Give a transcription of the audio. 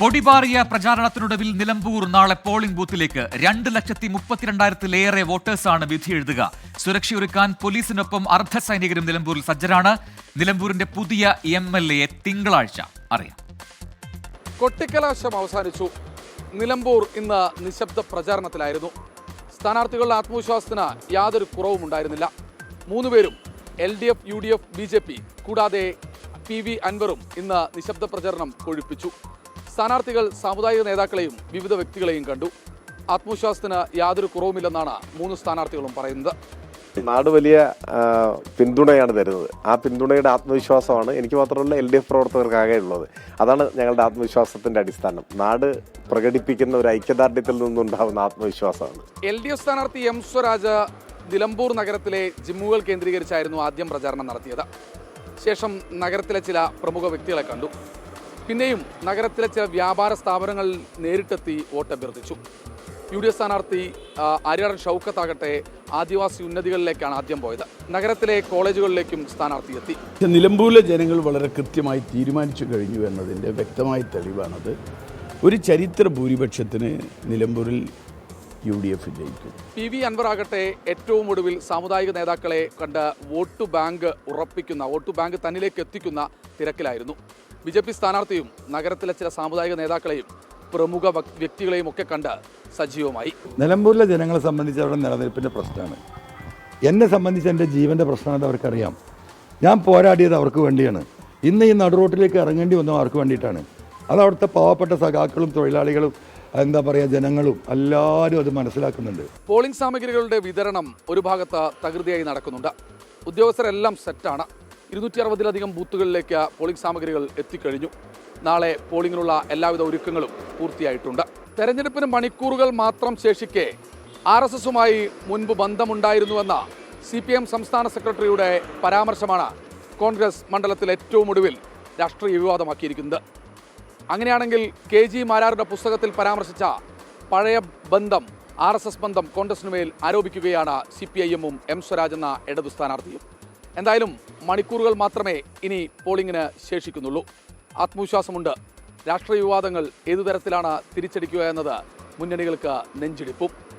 പൊടിപാറിയ പ്രചാരണത്തിനൊടുവിൽ നിലമ്പൂർ നാളെ പോളിംഗ് ബൂത്തിലേക്ക് രണ്ട് ലക്ഷത്തി മുപ്പത്തിരണ്ടായിരത്തിലേറെ വോട്ടേഴ്സാണ് വിധിയെഴുതുക സുരക്ഷയൊരുക്കാൻ പോലീസിനൊപ്പം അർദ്ധ സൈനികരും നിലമ്പൂരിൽ സജ്ജരാണ്. നിലമ്പൂരിന്റെ പുതിയ എം എൽ എയെ തിങ്കളാഴ്ച. അറിയാം. കൊട്ടിക്കലാശം അവസാനിച്ചു. നിലമ്പൂർ ഇന്ന് നിശബ്ദ പ്രചാരണത്തിലായിരുന്നു. സ്ഥാനാർത്ഥികളുടെ ആത്മവിശ്വാസത്തിന് യാതൊരു കുറവും ഉണ്ടായിരുന്നില്ല. മൂന്നുപേരും L D F U D F B J P കൂടാതെ പി വി അൻവറും ഇന്ന് നിശബ്ദ പ്രചരണം കൊഴുപ്പിച്ചു. സ്ഥാനാർത്ഥികൾ സാമുദായിക നേതാക്കളെയും വിവിധ വ്യക്തികളെയും കണ്ടു. ആത്മവിശ്വാസത്തിന് യാതൊരു കുറവുമില്ലെന്നാണ് മൂന്ന് സ്ഥാനാർത്ഥികളും പറയുന്നത്. നാട് വലിയ പിന്തുണയാണ് തരുന്നത്. ആ പിന്തുണയുടെ ആത്മവിശ്വാസമാണ് എനിക്ക് മാത്രമല്ല എൽ ഡി എഫ് പ്രവർത്തകർക്കാകെ ഉള്ളത്. അതാണ് ഞങ്ങളുടെ ആത്മവിശ്വാസത്തിന്റെ അടിസ്ഥാനം. നാട് പ്രകടിപ്പിക്കുന്ന ഒരു ഐക്യദാർഢ്യത്തിൽ നിന്നുണ്ടാവുന്ന ആത്മവിശ്വാസമാണ്. എൽ ഡി എഫ് സ്ഥാനാർത്ഥി എം സ്വരാജ് നിലമ്പൂർ നഗരത്തിലെ ജിമ്മുകൾ കേന്ദ്രീകരിച്ചായിരുന്നു ആദ്യം പ്രചാരണം നടത്തിയത്. ശേഷം നഗരത്തിലെ ചില പ്രമുഖ വ്യക്തികളെ കണ്ടു. പിന്നെയും നഗരത്തിലെ ചില വ്യാപാര സ്ഥാപനങ്ങളിൽ നേരിട്ടെത്തി വോട്ടഭ്യർത്ഥിച്ചു. യു ഡി എഫ് സ്ഥാനാർത്ഥി ആര്യാടൻ ഷൗക്കത്താകട്ടെ ആദിവാസി ഉന്നതികളിലേക്കാണ് ആദ്യം പോയത്. നഗരത്തിലെ കോളേജുകളിലേക്കും സ്ഥാനാർത്ഥി എത്തി. നിലമ്പൂരിലെ ജനങ്ങൾ വളരെ കൃത്യമായി തീരുമാനിച്ചു കഴിഞ്ഞു എന്നതിന്റെ വ്യക്തമായ തെളിവാണത്. ഒരു ചരിത്ര ഭൂരിപക്ഷത്തിന് നിലമ്പൂരിൽ യു ഡി എഫ് ജയിക്കും. പി വി അൻവർ ആകട്ടെ ഏറ്റവും ഒടുവിൽ സാമുദായിക നേതാക്കളെ കണ്ട് വോട്ട് ബാങ്ക് ഉറപ്പിക്കുന്ന വോട്ട് ബാങ്ക് തന്നിലേക്ക് എത്തിക്കുന്ന തിരക്കിലായിരുന്നു. ബി ജെ പി സ്ഥാനാർത്ഥിയും നഗരത്തിലെ ചില സാമുദായിക നേതാക്കളെയും പ്രമുഖ വ്യക്തികളെയും ഒക്കെ കണ്ട് സജീവമായി. നിലമ്പൂരിലെ ജനങ്ങളെ സംബന്ധിച്ച് അവരുടെ നിലനിൽപ്പിന്റെ പ്രശ്നമാണ്. എന്നെ സംബന്ധിച്ച് എന്റെ ജീവന്റെ പ്രശ്നമാണെന്ന് അവർക്കറിയാം. ഞാൻ പോരാടിയത് അവർക്ക് വേണ്ടിയാണ്. ഇന്ന് ഈ നടുറോട്ടിലേക്ക് ഇറങ്ങേണ്ടി വന്നത് അവർക്ക് വേണ്ടിയിട്ടാണ്. അത് അവിടുത്തെ പാവപ്പെട്ട സഖാക്കളും തൊഴിലാളികളും എന്താ പറയുക ജനങ്ങളും എല്ലാവരും അത് മനസ്സിലാക്കുന്നുണ്ട്. പോളിംഗ് സാമഗ്രികളുടെ വിതരണം ഒരു ഭാഗത്ത് തകൃതിയായി നടക്കുന്നുണ്ട്. ഉദ്യോഗസ്ഥരെല്ലാം സെറ്റാണ് ഇരുന്നൂറ്റി അറുപതിലധികം ബൂത്തുകളിലേക്ക് പോളിംഗ് സാമഗ്രികൾ എത്തിക്കഴിഞ്ഞു. നാളെ പോളിംഗിനുള്ള എല്ലാവിധ ഒരുക്കങ്ങളും പൂർത്തിയായിട്ടുണ്ട്. തെരഞ്ഞെടുപ്പിന് മണിക്കൂറുകൾ മാത്രം ശേഷിക്കെ ആർ എസ് എസുമായി മുൻപ് ബന്ധമുണ്ടായിരുന്നുവെന്ന സി പി എം സംസ്ഥാന സെക്രട്ടറിയുടെ പരാമർശമാണ് കോൺഗ്രസ് മണ്ഡലത്തിൽ ഏറ്റവും ഒടുവിൽ രാഷ്ട്രീയ വിവാദമാക്കിയിരിക്കുന്നത്. അങ്ങനെയാണെങ്കിൽ കെ ജി മാരാരുടെ പുസ്തകത്തിൽ പരാമർശിച്ച പഴയ ബന്ധം ആർ എസ് എസ് ബന്ധം കോൺഗ്രസിനുമേൽ ആരോപിക്കുകയാണ് സി പി ഐ എമ്മും എം സ്വരാജ് എന്ന ഇടതു സ്ഥാനാർത്ഥിയും. എന്തായാലും മണിക്കൂറുകൾ മാത്രമേ ഇനി പോളിംഗിന് ശേഷിക്കുന്നുള്ളൂ. ആത്മവിശ്വാസമുണ്ട്. രാഷ്ട്രീയ വിവാദങ്ങൾ ഏതു തരത്തിലാണ് തിരിച്ചടിക്കുക എന്നത് മുന്നണികൾക്ക് നെഞ്ചിടിപ്പും.